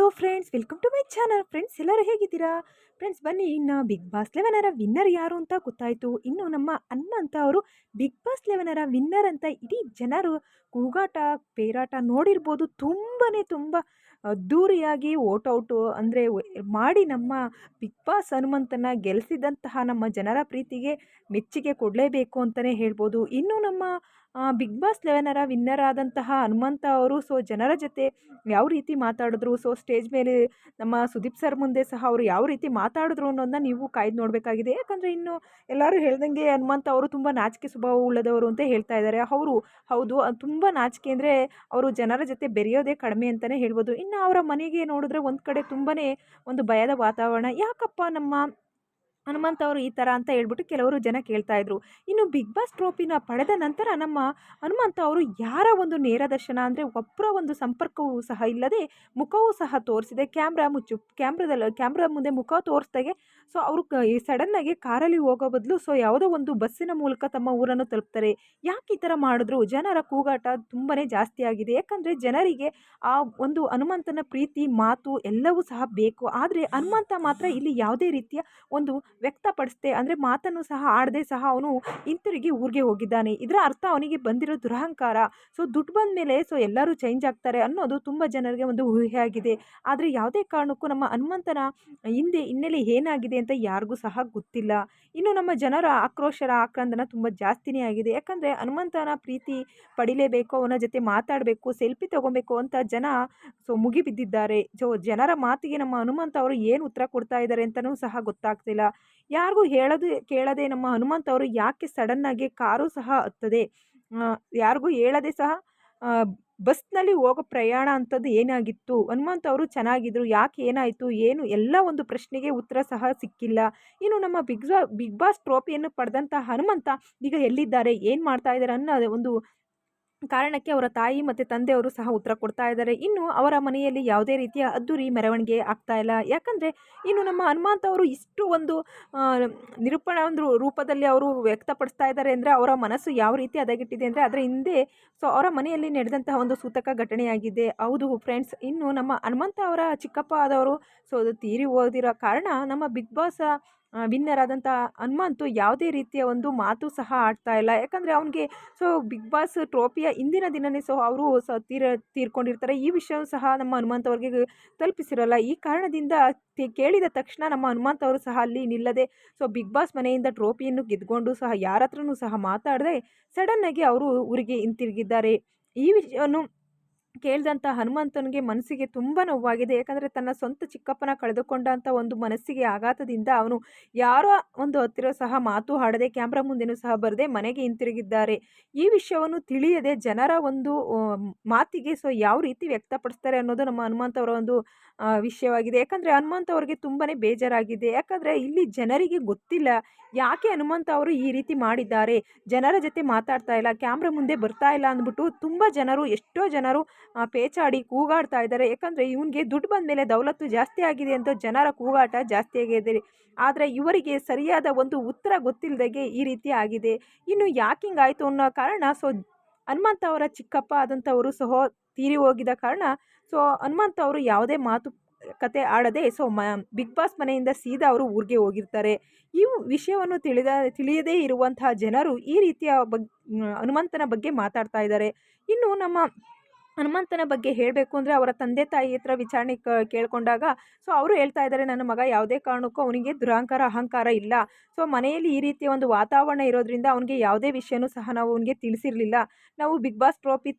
Hello friends welcome to my channel friends ಎಲ್ಲರೂ ಹೇಗಿದ್ದೀರಾ? Friends ಬನ್ನಿ, ಇನ್ನು ಬಿಗ್ ಬಾಸ್ ಲೆವೆನರ ವಿನ್ನರ್ ಯಾರು ಅಂತ ಗೊತ್ತಾಯಿತು. ಇನ್ನು ನಮ್ಮ ಹನುಮಂತ ಅವರು ಬಿಗ್ ಬಾಸ್ ಲೆವೆನರ ವಿನ್ನರ್ ಅಂತ ಇಡೀ ಜನರು ಕೂಗಾಟ, ಪೇರಾಟ ನೋಡಿರ್ಬೋದು. ತುಂಬಾ ತುಂಬ ಅದ್ಧೂರಿಯಾಗಿ ಔಟು ಅಂದರೆ ಮಾಡಿ ನಮ್ಮ ಬಿಗ್ ಬಾಸ್ ಹನುಮಂತನ ಗೆಲ್ಲಿಸಿದಂತಹ ನಮ್ಮ ಜನರ ಪ್ರೀತಿಗೆ ಮೆಚ್ಚುಗೆ ಕೊಡಲೇಬೇಕು ಅಂತಲೇ ಹೇಳ್ಬೋದು. ಇನ್ನು ನಮ್ಮ ಬಿಗ್ ಬಾಸ್ ಲೆವೆನರ ವಿನ್ನರ್ ಆದಂತಹ ಹನುಮಂತ ಅವರು, ಸೊ ಜನರ ಜೊತೆ ಯಾವ ರೀತಿ ಮಾತಾಡಿದ್ರು, ಸೊ ಸ್ಟೇಜ್ ಮೇಲೆ ನಮ್ಮ ಸುದೀಪ್ ಸರ್ ಮುಂದೆ ಸಹ ಅವರು ಯಾವ ರೀತಿ ಮಾತಾಡಿದ್ರು ಅನ್ನೋದನ್ನ ನೀವು ಕಾಯ್ದು ನೋಡಬೇಕಾಗಿದೆ. ಯಾಕಂದರೆ ಇನ್ನು ಎಲ್ಲರೂ ಹೇಳ್ದಂಗೆ ಹನುಮಂತ ಅವರು ತುಂಬ ನಾಚಿಕೆ ಸ್ವಭಾವ ಉಳ್ಳದವರು ಅಂತ ಹೇಳ್ತಾ ಇದ್ದಾರೆ. ಅವರು ಹೌದು ತುಂಬ ನಾಚಿಕೆ ಅಂದರೆ ಅವರು ಜನರ ಜೊತೆ ಬೆರೆಯೋದೇ ಕಡಿಮೆ ಅಂತಲೇ ಹೇಳ್ಬೋದು. ಇನ್ನು ಅವರ ಮನೆಗೆ ನೋಡಿದ್ರೆ ಒಂದು ಕಡೆ ತುಂಬಾ ಒಂದು ಭಯದ ವಾತಾವರಣ. ಯಾಕಪ್ಪ ನಮ್ಮ ಹನುಮಂತ ಅವರು ಈ ಥರ ಅಂತ ಹೇಳ್ಬಿಟ್ಟು ಕೆಲವರು ಜನ ಕೇಳ್ತಾ ಇದ್ರು. ಇನ್ನು ಬಿಗ್ ಬಾಸ್ ಟ್ರೋಫಿನ ಪಡೆದ ನಂತರ ನಮ್ಮ ಹನುಮಂತ ಅವರು ಯಾರ ಒಂದು ನೇರ ದರ್ಶನ ಅಂದರೆ ಒಬ್ಬರ ಒಂದು ಸಂಪರ್ಕವೂ ಸಹ ಇಲ್ಲದೆ ಮುಖವೂ ಸಹ ತೋರಿಸಿದೆ. ಕ್ಯಾಮ್ರಾ ಮುಚ್ಚು ಕ್ಯಾಮ್ರಾದಲ್ಲಿ ಕ್ಯಾಮ್ರಾ ಮುಂದೆ ಮುಖ ತೋರಿಸ್ದಾಗೆ ಸೊ ಅವರು ಸಡನ್ನಾಗಿ ಕಾರಲ್ಲಿ ಹೋಗೋ ಬದಲು ಸೊ ಯಾವುದೋ ಒಂದು ಬಸ್ಸಿನ ಮೂಲಕ ತಮ್ಮ ಊರನ್ನು ತಲುಪ್ತಾರೆ. ಯಾಕೆ ಈ ಥರ ಮಾಡಿದ್ರು? ಜನರ ಕೂಗಾಟ ತುಂಬಾ ಜಾಸ್ತಿ ಆಗಿದೆ. ಯಾಕಂದರೆ ಜನರಿಗೆ ಆ ಒಂದು ಹನುಮಂತನ ಪ್ರೀತಿ, ಮಾತು ಎಲ್ಲವೂ ಸಹ ಬೇಕು. ಆದರೆ ಹನುಮಂತ ಮಾತ್ರ ಇಲ್ಲಿ ಯಾವುದೇ ರೀತಿಯ ಒಂದು ವ್ಯಕ್ತಪಡಿಸ್ದೆ ಅಂದರೆ ಮಾತನ್ನು ಸಹ ಆಡದೆ ಸಹ ಅವನು ಹಿಂತಿರುಗಿ ಊರಿಗೆ ಹೋಗಿದ್ದಾನೆ. ಇದರ ಅರ್ಥ ಅವನಿಗೆ ಬಂದಿರೋ ದುರಹಂಕಾರ. ಸೊ ದುಡ್ಡು ಬಂದ ಮೇಲೆ ಸೊ ಎಲ್ಲರೂ ಚೇಂಜ್ ಆಗ್ತಾರೆ ಅನ್ನೋದು ತುಂಬ ಜನರಿಗೆ ಒಂದು ಊಹೆ ಆಗಿದೆ ಆದರೆ ಯಾವುದೇ ಕಾರಣಕ್ಕೂ ನಮ್ಮ ಹನುಮಂತನ ಹಿಂದೆ ಹಿನ್ನೆಲೆ ಏನಾಗಿದೆ ಅಂತ ಯಾರಿಗೂ ಸಹ ಗೊತ್ತಿಲ್ಲ. ಇನ್ನು ನಮ್ಮ ಜನರ ಆಕ್ರೋಶರ ಆಕ್ರಂದನ ತುಂಬ ಜಾಸ್ತಿನೇ ಆಗಿದೆ. ಯಾಕಂದರೆ ಹನುಮಂತನ ಪ್ರೀತಿ ಪಡಿಲೇಬೇಕು, ಅವನ ಜೊತೆ ಮಾತಾಡಬೇಕು, ಸೆಲ್ಫಿ ತೊಗೊಬೇಕು ಅಂತ ಜನ ಸೊ ಮುಗಿಬಿದ್ದಿದ್ದಾರೆ. ಸೊ ಜನರ ಮಾತಿಗೆ ನಮ್ಮ ಹನುಮಂತ ಅವರು ಏನು ಉತ್ತರ ಕೊಡ್ತಾ ಇದ್ದಾರೆ ಅಂತಲೂ ಸಹ ಗೊತ್ತಾಗ್ತಿಲ್ಲ. ಯಾರಿಗೂ ಹೇಳೋದು, ಕೇಳದೆ ನಮ್ಮ ಹನುಮಂತ ಅವರು ಯಾಕೆ ಸಡನ್ನಾಗಿ ಕಾರು ಸಹ ಹತ್ತದೆ? ಯಾರಿಗೂ ಹೇಳದೆ ಸಹ ಬಸ್ನಲ್ಲಿ ಹೋಗೋ ಪ್ರಯಾಣ ಅಂಥದ್ದು ಏನಾಗಿತ್ತು? ಹನುಮಂತ ಅವರು ಚೆನ್ನಾಗಿದ್ರು, ಯಾಕೆ ಏನಾಯಿತು? ಏನು? ಎಲ್ಲ ಒಂದು ಪ್ರಶ್ನೆಗೆ ಉತ್ತರ ಸಹ ಸಿಕ್ಕಿಲ್ಲ. ಇನ್ನು ನಮ್ಮ ಬಿಗ್ ಬಿಗ್ ಬಾಸ್ ಟ್ರೋಫಿಯನ್ನು ಪಡೆದಂಥ ಹನುಮಂತ ಈಗ ಎಲ್ಲಿದ್ದಾರೆ? ಏನು ಮಾಡ್ತಾ ಇದ್ದಾರೆ ಅನ್ನೋ ಒಂದು ಕಾರಣಕ್ಕೆ ಅವರ ತಾಯಿ ಮತ್ತು ತಂದೆಯವರು ಸಹ ಉತ್ತರ ಕೊಡ್ತಾ ಇದ್ದಾರೆ. ಇನ್ನು ಅವರ ಮನೆಯಲ್ಲಿ ಯಾವುದೇ ರೀತಿಯ ಅದ್ದೂರಿ ಮೆರವಣಿಗೆ ಆಗ್ತಾ ಇಲ್ಲ. ಯಾಕಂದರೆ ಇನ್ನು ನಮ್ಮ ಹನುಮಂತ ಅವರು ಇಷ್ಟು ಒಂದು ನಿರೂಪಣ ಒಂದು ರೂಪದಲ್ಲಿ ಅವರು ವ್ಯಕ್ತಪಡಿಸ್ತಾ ಇದ್ದಾರೆ ಅಂದರೆ ಅವರ ಮನಸ್ಸು ಯಾವ ರೀತಿ ಅದಾಗಿಟ್ಟಿದೆ ಅಂದರೆ ಅದರ ಹಿಂದೆ ಸೊ ಅವರ ಮನೆಯಲ್ಲಿ ನಡೆದಂತಹ ಒಂದು ಸೂತಕ ಘಟನೆಯಾಗಿದೆ. ಹೌದು ಫ್ರೆಂಡ್ಸ್ ಇನ್ನು ನಮ್ಮ ಹನುಮಂತ ಅವರ ಚಿಕ್ಕಪ್ಪ ಆದವರು ಸೊ ತೀರಿ ಹೋದಿರೋ ಕಾರಣ ನಮ್ಮ ಬಿಗ್ ಬಾಸ್ ವಿನ್ನರ್ ಆದಂಥ ಹನುಮಂತು ಯಾವುದೇ ರೀತಿಯ ಒಂದು ಮಾತು ಸಹ ಆಡ್ತಾ ಇಲ್ಲ. ಯಾಕಂದರೆ ಅವನಿಗೆ ಸೊ ಬಿಗ್ ಬಾಸ್ ಟ್ರೋಫಿಯ ಇಂದಿನ ದಿನವೇ ಸೊ ಅವರು ಸ ತೀರ, ತೀರ್ಕೊಂಡಿರ್ತಾರೆ. ಈ ವಿಷಯವೂ ಸಹ ನಮ್ಮ ಹನುಮಂತ ಅವ್ರಿಗೆ ತಲುಪಿಸಿರಲ್ಲ. ಈ ಕಾರಣದಿಂದ ಕೇಳಿದ ತಕ್ಷಣ ನಮ್ಮ ಹನುಮಂತ ಅವರು ಸಹ ಅಲ್ಲಿ ನಿಲ್ಲದೆ ಸೊ ಬಿಗ್ ಬಾಸ್ ಮನೆಯಿಂದ ಟ್ರೋಫಿಯನ್ನು ಗೆದ್ಕೊಂಡು ಸಹ ಯಾರ ಹತ್ರನೂ ಸಹ ಮಾತಾಡದೆ ಸಡನ್ನಾಗಿ ಅವರು ಊರಿಗೆ ಹಿಂತಿರುಗಿದ್ದಾರೆ. ಈ ವಿಷಯವನ್ನು ಕೇಳಿದಂಥ ಹನುಮಂತನಿಗೆ ಮನಸ್ಸಿಗೆ ತುಂಬ ನೋವಾಗಿದೆ. ಯಾಕಂದರೆ ತನ್ನ ಸ್ವಂತ ಚಿಕ್ಕಪ್ಪನ ಕಳೆದುಕೊಂಡಂಥ ಒಂದು ಮನಸ್ಸಿಗೆ ಆಘಾತದಿಂದ ಅವನು ಯಾರೋ ಒಂದು ಹತ್ತಿರ ಸಹ ಮಾತು ಹಾಡದೆ ಕ್ಯಾಮ್ರಾ ಮುಂದೆನೂ ಸಹ ಬರದೆ ಮನೆಗೆ ಹಿಂತಿರುಗಿದ್ದಾರೆ. ಈ ವಿಷಯವನ್ನು ತಿಳಿಯದೆ ಜನರ ಒಂದು ಮಾತಿಗೆ ಸೊ ಯಾವ ರೀತಿ ವ್ಯಕ್ತಪಡಿಸ್ತಾರೆ ಅನ್ನೋದು ನಮ್ಮ ಹನುಮಂತ ಅವರ ಒಂದು ವಿಷಯವಾಗಿದೆ. ಯಾಕಂದರೆ ಹನುಮಂತ ಅವರಿಗೆ ತುಂಬಾ ಬೇಜಾರಾಗಿದೆ. ಯಾಕಂದರೆ ಇಲ್ಲಿ ಜನರಿಗೆ ಗೊತ್ತಿಲ್ಲ ಯಾಕೆ ಹನುಮಂತ ಅವರು ಈ ರೀತಿ ಮಾಡಿದ್ದಾರೆ. ಜನರ ಜೊತೆ ಮಾತಾಡ್ತಾ ಇಲ್ಲ, ಕ್ಯಾಮ್ರಾ ಮುಂದೆ ಬರ್ತಾ ಇಲ್ಲ ಅಂದ್ಬಿಟ್ಟು ತುಂಬ ಜನರು, ಎಷ್ಟೋ ಜನರು ಪೇಚಾಡಿ ಕೂಗಾಡ್ತಾ ಇದ್ದಾರೆ. ಯಾಕಂದರೆ ಇವನಿಗೆ ದುಡ್ಡು ಬಂದ ಮೇಲೆ ದೌಲತ್ತು ಜಾಸ್ತಿ ಆಗಿದೆ ಅಂತ ಜನರ ಕೂಗಾಟ ಜಾಸ್ತಿ ಆಗಿದೆ ಆದರೆ ಇವರಿಗೆ ಸರಿಯಾದ ಒಂದು ಉತ್ತರ ಗೊತ್ತಿಲ್ಲದಾಗೆ ಈ ರೀತಿ ಆಗಿದೆ. ಇನ್ನು ಯಾಕೆ ಹಿಂಗಾಯಿತು ಅನ್ನೋ ಕಾರಣ, ಸೊ ಹನುಮಂತ ಅವರ ಚಿಕ್ಕಪ್ಪ ಆದಂಥವರು ಸಹ ತೀರಿ ಹೋಗಿದ ಕಾರಣ, ಸೊ ಹನುಮಂತ ಅವರು ಯಾವುದೇ ಮಾತು, ಕತೆ ಆಡದೆ, ಸೊ ಮ, ಬಿಗ್ ಬಾಸ್ ಮನೆಯಿಂದ ಸೀದಾ ಅವರು ಊರಿಗೆ ಹೋಗಿರ್ತಾರೆ. ಈ ವಿಷಯವನ್ನು ತಿಳಿದ, ತಿಳಿಯದೇ ಇರುವಂತಹ ಜನರು ಈ ರೀತಿಯ ಬಗ್ ಹನುಮಂತನ ಬಗ್ಗೆ ಮಾತಾಡ್ತಾ ಇದ್ದಾರೆ. ಇನ್ನು ನಮ್ಮ ಹನುಮಂತನ ಬಗ್ಗೆ ಹೇಳಬೇಕು ಅಂದರೆ ಅವರ ತಂದೆ ತಾಯಿ ಹತ್ರ ವಿಚಾರಣೆ ಕೇಳಿಕೊಂಡಾಗ, ಸೊ ಅವರು ಹೇಳ್ತಾ ಇದ್ದಾರೆ ನನ್ನ ಮಗ ಯಾವುದೇ ಕಾರಣಕ್ಕೂ ಅವನಿಗೆ ದುರಹಂಕಾರ ಅಹಂಕಾರ ಇಲ್ಲ. ಸೊ ಮನೆಯಲ್ಲಿ ಈ ರೀತಿಯ ಒಂದು ವಾತಾವರಣ ಇರೋದ್ರಿಂದ ಅವನಿಗೆ ಯಾವುದೇ ವಿಷಯನೂ ಸಹ ನಾವು ಅವನಿಗೆ ತಿಳಿಸಿರಲಿಲ್ಲ. ನಾವು ಬಿಗ್ ಬಾಸ್ ಟ್ರೋಫಿ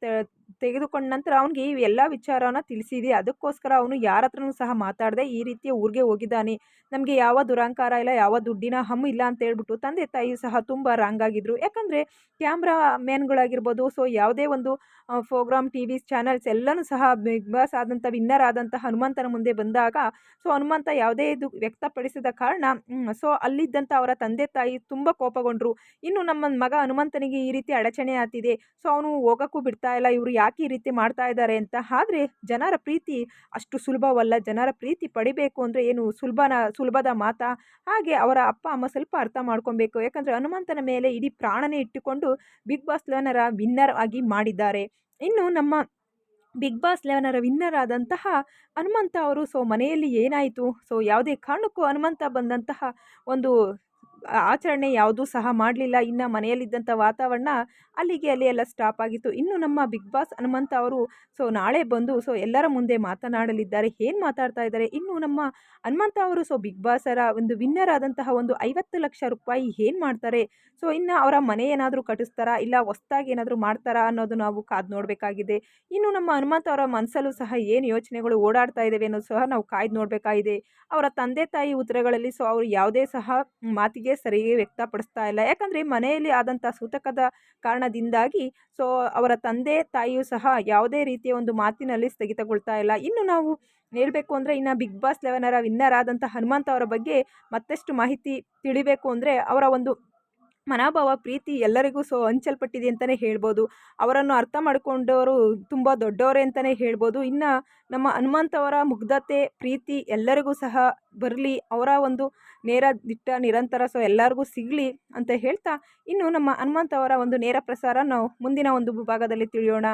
ತೆಗೆದುಕೊಂಡ ನಂತರ ಅವನಿಗೆ ಎಲ್ಲ ವಿಚಾರನ ತಿಳಿಸಿದೆ. ಅದಕ್ಕೋಸ್ಕರ ಅವನು ಯಾರ ಹತ್ರನೂ ಸಹ ಮಾತಾಡದೆ ಈ ರೀತಿಯ ಊರಿಗೆ ಹೋಗಿದ್ದಾನೆ. ನಮಗೆ ಯಾವ ದುರಹಂಕಾರ ಇಲ್ಲ, ಯಾವ ದುಡ್ಡಿನ ಹಮ್ಮು ಇಲ್ಲ ಅಂತ ಹೇಳ್ಬಿಟ್ಟು ತಂದೆ ತಾಯಿ ಸಹ ತುಂಬ ರಾಂಗ್ ಆಗಿದ್ರು. ಯಾಕಂದರೆ ಕ್ಯಾಮ್ರಾ ಮ್ಯಾನ್ಗಳಾಗಿರ್ಬೋದು ಸೊ ಯಾವುದೇ ಒಂದು ಪ್ರೋಗ್ರಾಮ್ ಟಿ ವಿ ಚಾನಲ್ಸ್ ಎಲ್ಲನೂ ಸಹ ಬಿಗ್ ಬಾಸ್ ಆದಂಥ ವಿನ್ನರ್ ಆದಂಥ ಹನುಮಂತನ ಮುಂದೆ ಬಂದಾಗ ಸೊ ಹನುಮಂತ ಯಾವುದೇ ಇದು ವ್ಯಕ್ತಪಡಿಸಿದ ಕಾರಣ ಸೊ ಅಲ್ಲಿದ್ದಂಥ ಅವರ ತಂದೆ ತಾಯಿ ತುಂಬ ಕೋಪಗೊಂಡರು. ಇನ್ನು ನಮ್ಮ ಮಗ ಹನುಮಂತನಿಗೆ ಈ ರೀತಿ ಅಡಚಣೆ ಆಗ್ತಿದೆ. ಸೊ ಅವನು ಹೋಗೋಕ್ಕೂ ಬಿಡ್ತಾ ಇಲ್ಲ. ಇವರು ಯಾಕೆ ಈ ರೀತಿ ಮಾಡ್ತಾ ಇದ್ದಾರೆ ಅಂತ ಆದರೆ ಜನರ ಪ್ರೀತಿ ಅಷ್ಟು ಸುಲಭವಲ್ಲ. ಜನರ ಪ್ರೀತಿ ಪಡಿಬೇಕು ಅಂದರೆ ಏನು ಸುಲಭನ, ಸುಲಭದ ಮಾತಾ? ಹಾಗೆ ಅವರ ಅಪ್ಪ, ಅಮ್ಮ ಸ್ವಲ್ಪ ಅರ್ಥ ಮಾಡ್ಕೊಬೇಕು. ಯಾಕಂದರೆ ಹನುಮಂತನ ಮೇಲೆ ಇಡೀ ಪ್ರಾಣನೇ ಇಟ್ಟುಕೊಂಡು ಬಿಗ್ ಬಾಸ್ ಲೆವೆನರ ವಿನ್ನರ್ ಆಗಿ ಮಾಡಿದ್ದಾರೆ. ಇನ್ನು ನಮ್ಮ ಬಿಗ್ ಬಾಸ್ ಲೆವೆನರ ವಿನ್ನರ್ ಆದಂತಹ ಹನುಮಂತ ಅವರು, ಸೊ ಮನೆಯಲ್ಲಿ ಏನಾಯಿತು? ಸೊ ಯಾವುದೇ ಕಾರಣಕ್ಕೂ ಹನುಮಂತ ಬಂದಂತಹ ಒಂದು ಆಚರಣೆ ಯಾವುದೂ ಸಹ ಮಾಡಲಿಲ್ಲ. ಇನ್ನು ಮನೆಯಲ್ಲಿದ್ದಂಥ ವಾತಾವರಣ ಅಲ್ಲಿಗೆ ಅಲ್ಲಿ ಎಲ್ಲ ಸ್ಟಾಪ್ ಆಗಿತ್ತು. ಇನ್ನು ನಮ್ಮ ಬಿಗ್ ಬಾಸ್ ಹನುಮಂತ ಅವರು ಸೊ ನಾಳೆ ಬಂದು ಸೊ ಎಲ್ಲರ ಮುಂದೆ ಮಾತನಾಡಲಿದ್ದಾರೆ. ಏನು ಮಾತಾಡ್ತಾ ಇದ್ದಾರೆ? ಇನ್ನು ನಮ್ಮ ಹನುಮಂತ ಅವರು ಸೊ ಬಿಗ್ ಬಾಸರ ಒಂದು ವಿನ್ನರ್ ಆದಂತಹ ಒಂದು ಐವತ್ತು ಲಕ್ಷ ರೂಪಾಯಿ ಏನು ಮಾಡ್ತಾರೆ? ಸೊ ಇನ್ನು ಅವರ ಮನೆ ಏನಾದರೂ ಕಟ್ಟಿಸ್ತಾರಾ? ಇಲ್ಲ ಹೊಸ್ದಾಗಿ ಏನಾದರೂ ಮಾಡ್ತಾರಾ ಅನ್ನೋದು ನಾವು ಕಾದು ನೋಡಬೇಕಾಗಿದೆ. ಇನ್ನು ನಮ್ಮ ಹನುಮಂತ ಅವರ ಮನಸ್ಸಲ್ಲೂ ಸಹ ಏನು ಯೋಚನೆಗಳು ಓಡಾಡ್ತಾ ಇದ್ದಾವೆ ಅನ್ನೋದು ಸಹ ನಾವು ಕಾಯ್ದು ನೋಡಬೇಕಾಗಿದೆ. ಅವರ ತಂದೆ ತಾಯಿ ಉತ್ತರಗಳಲ್ಲಿ ಸೊ ಅವರು ಯಾವುದೇ ಸಹ ಮಾತಿಗೆ ಸರಿಯಾಗಿ ವ್ಯಕ್ತಪಡಿಸ್ತಾ ಇಲ್ಲ. ಯಾಕಂದರೆ ಮನೆಯಲ್ಲಿ ಆದಂಥ ಸೂತಕದ ಕಾರಣದಿಂದಾಗಿ ಸೊ, ಅವರ ತಂದೆ, ತಾಯಿಯೂ ಸಹ ಯಾವುದೇ ರೀತಿಯ ಒಂದು ಮಾತಿನಲ್ಲಿ ಸ್ಥಗಿತಗೊಳ್ತಾ ಇಲ್ಲ. ಇನ್ನು ನಾವು ಹೇಳಬೇಕು ಅಂದರೆ ಇನ್ನು ಬಿಗ್ ಬಾಸ್ ಲೆವೆನರ ವಿನ್ನರ್ ಆದಂಥ ಹನುಮಂತ ಅವರ ಬಗ್ಗೆ ಮತ್ತಷ್ಟು ಮಾಹಿತಿ ತಿಳಿಬೇಕು ಅಂದರೆ ಅವರ ಒಂದು ಮನೋಭಾವ, ಪ್ರೀತಿ ಎಲ್ಲರಿಗೂ ಸೊ ಹಂಚಲ್ಪಟ್ಟಿದೆ ಅಂತಲೇ ಹೇಳ್ಬೋದು. ಅವರನ್ನು ಅರ್ಥ ಮಾಡಿಕೊಂಡವರು ತುಂಬ ದೊಡ್ಡವರೇ ಅಂತಲೇ ಹೇಳ್ಬೋದು. ಇನ್ನು ನಮ್ಮ ಹನುಮಂತವರ ಮುಗ್ಧತೆ, ಪ್ರೀತಿ ಎಲ್ಲರಿಗೂ ಸಹ ಬರಲಿ. ಅವರ ಒಂದು ನೇರ ದಿಟ್ಟ, ನಿರಂತರ ಸೊ ಎಲ್ಲರಿಗೂ ಸಿಗಲಿ ಅಂತ ಹೇಳ್ತಾ ಇನ್ನು ನಮ್ಮ ಹನುಮಂತ್ ಅವರ ಒಂದು ನೇರ ಪ್ರಸಾರ ನಾವು ಮುಂದಿನ ಒಂದು ಭಾಗದಲ್ಲಿ ತಿಳಿಯೋಣ.